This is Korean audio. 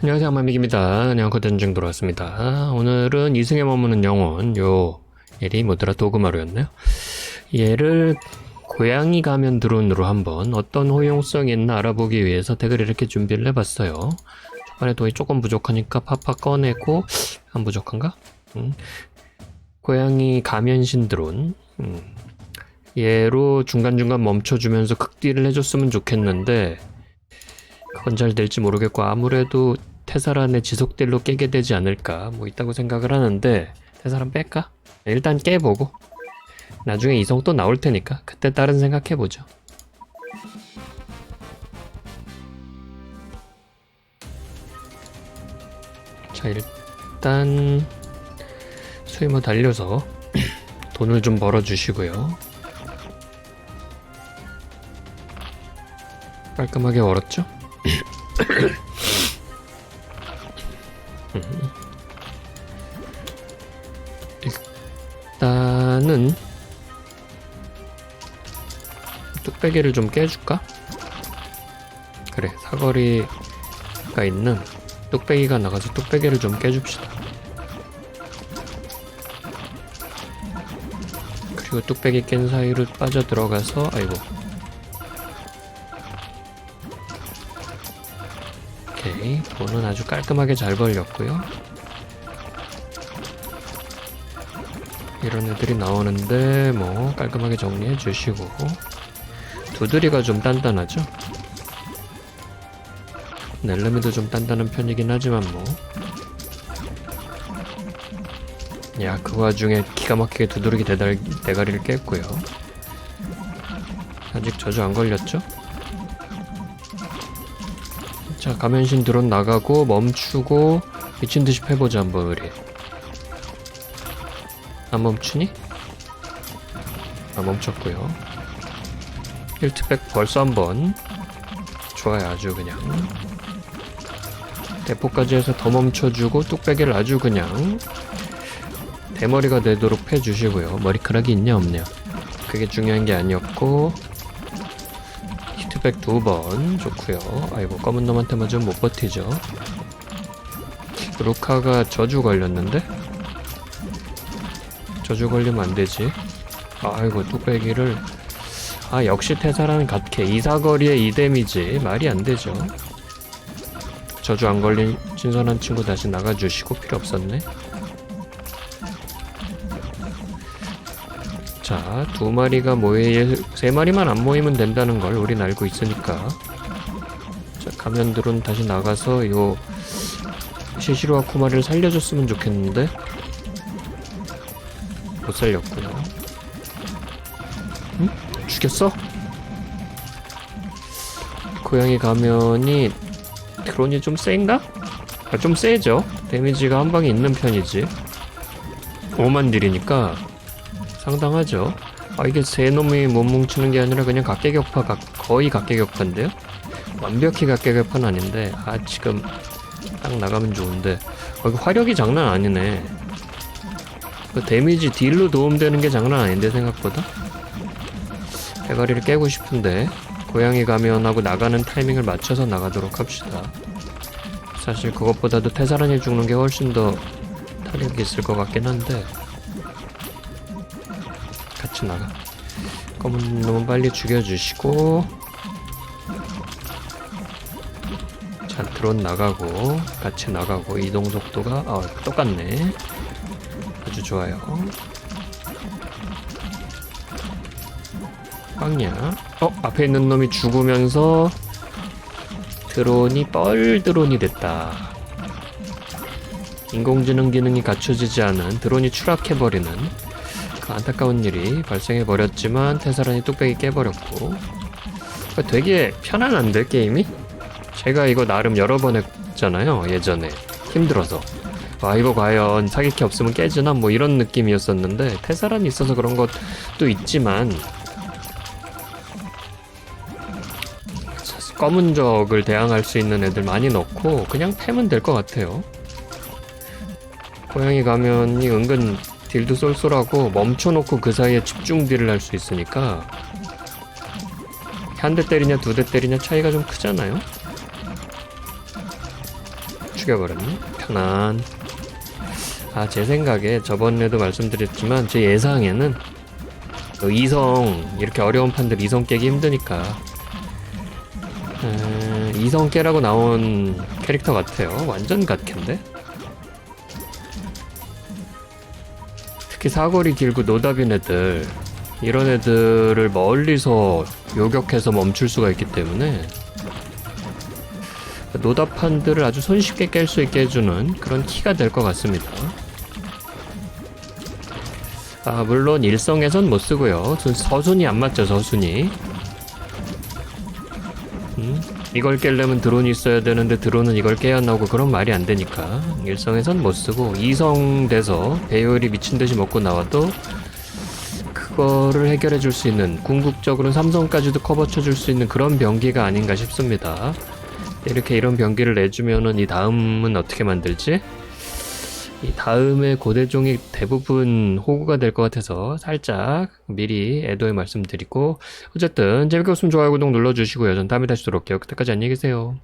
안녕하세요 만믹입니다 냥커 전쟁 돌아왔습니다 오늘은 이승에 머무는 영혼 요 얘이 뭐더라 도그마루였나요? 얘를 고양이 가면 드론으로 한번 어떤 호용성이 있나 알아보기 위해서 덱을 이렇게 준비를 해봤어요 초반에 돈이 조금 부족하니까 파파 꺼내고 안 부족한가? 음. 고양이 가면신 드론 음. 얘로 중간중간 멈춰주면서 극딜을 해줬으면 좋겠는데 그건 잘 될지 모르겠고 아무래도 테사란의 지속딜로 깨게 되지 않을까 뭐 있다고 생각을 하는데 테사란 뺄까? 일단 깨보고 나중에 이성 또 나올 테니까 그때 다른 생각해보죠 자 일단 수임어 달려서 돈을 좀 벌어주시고요 깔끔하게 벌었죠? 일단은 뚝배기를 좀 깨줄까? 그래 사거리가 있는 뚝배기가 나가서 뚝배기를 좀 깨줍시다 그리고 뚝배기 깬 사이로 빠져 들어가서 아이고 오케이 돈은 아주 깔끔하게 잘 벌렸고요 이런 애들이 나오는데 뭐 깔끔하게 정리해 주시고 두드리가 좀 단단하죠 넬름이도 좀 단단한 편이긴 하지만 뭐 야, 그 와중에 기가 막히게 두드러기 대달, 대가리를 깼고요. 아직 저주 안 걸렸죠? 자, 가면신 드론 나가고 멈추고 미친 듯이 패보자 한번 우리. 안 멈추니? 아 멈췄고요. 1트백 벌써 한번 좋아요 아주 그냥 대포까지 해서 더 멈춰주고 뚝배기를 아주 그냥 대머리가 되도록 패주시고요. 머리카락이 있냐 없냐 그게 중요한 게 아니었고 히트백 두 번 좋고요. 아이고 검은 놈한테 맞으면 못 버티죠. 루카가 저주 걸렸는데 저주 걸리면 안 되지. 아이고 뚝배기를 아 역시 태사라는 갓캐 이사거리에 이 데미지 말이 안 되죠. 저주 안 걸린 신선한 친구 다시 나가주시고 필요 없었네. 자, 두 마리가 모여, 세 마리만 안 모이면 된다는 걸 우린 알고 있으니까. 자, 가면들은 다시 나가서 요 시시루와 쿠마리를 살려줬으면 좋겠는데. 못 살렸고요. 응? 죽였어? 고양이 가면이 드론이 좀 센가? 아, 좀 세죠. 데미지가 한 방에 있는 편이지. 5만 딜이니까 상당하죠. 아 이게 세 놈이 못 뭉치는 게 아니라 그냥 각계격파 각, 거의 각계격파인데요? 완벽히 각계격파는 아닌데 아 지금 딱 나가면 좋은데 어, 이거 화력이 장난 아니네. 그 데미지 딜로 도움되는 게 장난 아닌데 생각보다 대가리를 깨고 싶은데 고양이 가면하고 나가는 타이밍을 맞춰서 나가도록 합시다. 사실 그것보다도 태사란이 죽는 게 훨씬 더 타격이 있을 것 같긴 한데 같이 나가. 검은 놈은 빨리 죽여주시고 자 드론 나가고 같이 나가고 이동 속도가 아 똑같네. 아주 좋아요. 빵야. 어 앞에 있는 놈이 죽으면서 드론이 뻘 드론이 됐다. 인공지능 기능이 갖춰지지 않은 드론이 추락해버리는 그 안타까운 일이 발생해 버렸지만 테사란이 뚝배기 깨버렸고. 그러니까 되게 편안한데 게임이? 제가 이거 나름 여러 번 했잖아요 예전에. 힘들어서. 와 이거 과연 사기캐 없으면 깨지나? 뭐 이런 느낌이었었는데 테사란이 있어서 그런 것도 있지만. 검은 적을 대항할 수 있는 애들 많이 넣고 그냥 패면 될 것 같아요. 고양이 가면이 은근 딜도 쏠쏠하고 멈춰놓고 그 사이에 집중 딜을 할 수 있으니까 한 대 때리냐 두 대 때리냐 차이가 좀 크잖아요. 죽여버렸네. 편안. 아, 제 생각에 저번에도 말씀드렸지만 제 예상에는 그 이성 이렇게 어려운 판들 이성 깨기 힘드니까 에, 이성 깨라고 나온 캐릭터 같아요. 완전 갓캔데. 특히 사거리 길고 노답인 애들 이런 애들을 멀리서 요격해서 멈출 수가 있기 때문에 노답판들을 아주 손쉽게 깰 수 있게 해주는 그런 키가 될 것 같습니다. 아, 물론 일성에선 못 쓰고요. 저 서순이 안 맞죠, 서순이. 음, 이걸 깰려면 드론이 있어야 되는데 드론은 이걸 깨야 나오고 그런 말이 안 되니까 일성에선 못 쓰고 이성 돼서 배율이 미친 듯이 먹고 나와도 그거를 해결해 줄 수 있는 궁극적으로는 삼성까지도 커버 쳐줄 수 있는 그런 병기가 아닌가 싶습니다. 이렇게 이런 병기를 내주면은 이 다음은 어떻게 만들지? 이 다음에 고대종이 대부분 호구가 될 것 같아서 살짝 미리 애도의 말씀 드리고 어쨌든 재밌게 봤으면 좋아요 구독 눌러주시고요. 전 다음에 다시 돌아올게요. 그때까지 안녕히 계세요